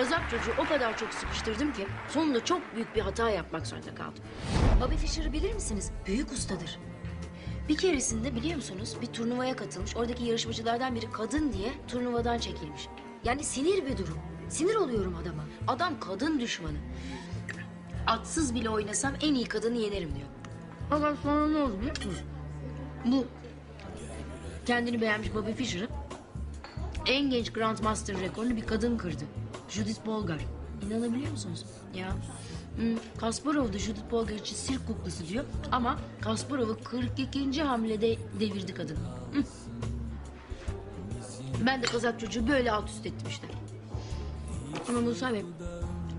Kazak çocuğu o kadar çok sıkıştırdım ki sonunda çok büyük bir hata yapmak zorunda kaldım. Bobby Fischer'ı bilir misiniz? Büyük ustadır. Bir keresinde biliyor musunuz bir turnuvaya katılmış. Oradaki yarışmacılardan biri kadın diye turnuvadan çekilmiş. Yani sinir bir durum. Sinir oluyorum adama. Adam kadın düşmanı. Atsız bile oynasam en iyi kadını yenerim diyor. Ama sonra ne oldu biliyor musunuz? Bu kendini beğenmiş Bobby Fischer'ın en genç Grandmaster rekorunu bir kadın kırdı. Judith Bolgar. İnanabiliyor musunuz? Ya. Hmm, Kasparov da Judith Bolgar için sirk kuklası diyor. Ama Kasparov'u 42. hamlede devirdi kadın. Hı. Ben de kazak çocuğu böyle alt üst ettim işte. Ama Musa Bey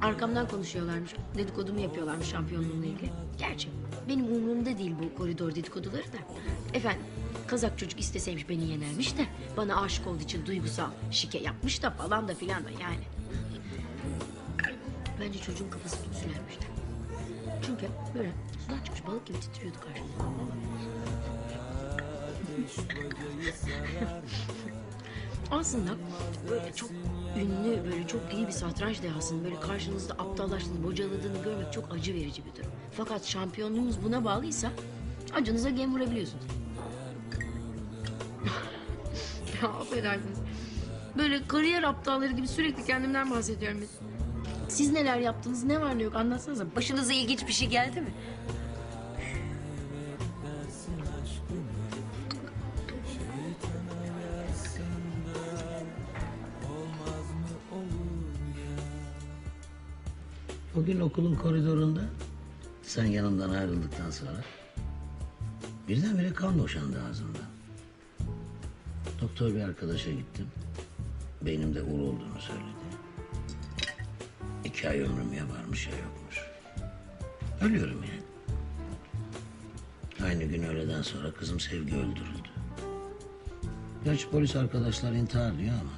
arkamdan konuşuyorlarmış. Dedikodumu yapıyorlarmış şampiyonluğumla ilgili. Gerçi benim umurumda değil bu koridor dedikoduları da. Efendim kazak çocuk isteseymiş beni yenermiş de bana aşık olduğu için duygusal şike yapmış da falan da filan da yani. Bence çocuğun kafası tütsülenmişti. Çünkü böyle sudan çıkmış balık gibi titriyordu karşımda. Aslında böyle çok ünlü, böyle çok iyi bir satranç dehasının böyle karşınızda aptallaştığını, bocaladığını görmek çok acı verici bir durum. Fakat şampiyonluğunuz buna bağlıysa acınıza gem vurabiliyorsunuz. ya affedersiniz. Böyle kariyer aptalları gibi sürekli kendimden bahsediyorum. Siz neler yaptınız, ne var ne yok anlatsanıza. Başınıza ilginç bir şey geldi mi? O gün okulun koridorunda sen yanımdan ayrıldıktan sonra birdenbire kan boşandı ağzımdan. Doktor bir arkadaşa gittim. Beynimde ur olduğunu söyledi. İki ay ömrüm ya varmış ya yokmuş. Ölüyorum yani. Aynı gün öğleden sonra kızım Sevgi öldürüldü. Gerçi polis arkadaşlar intihar diyor ama...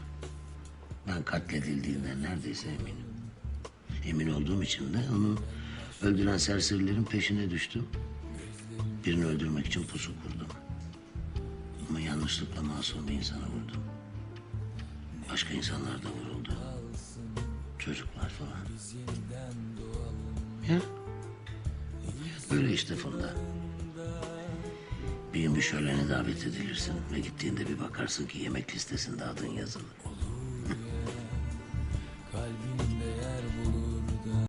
...ben katledildiğinden neredeyse eminim. Emin olduğum için de onu öldüren serserilerin peşine düştüm. Birini öldürmek için pusu kurdum. Ama yanlışlıkla masum bir insana vurdum. Başka insanlar da vuruldu. Çocuklar falan. Ya. Böyle işte Funda. Bir gün bir şölene davet edilirsin ve gittiğinde bir bakarsın ki yemek listesinde adın yazılı.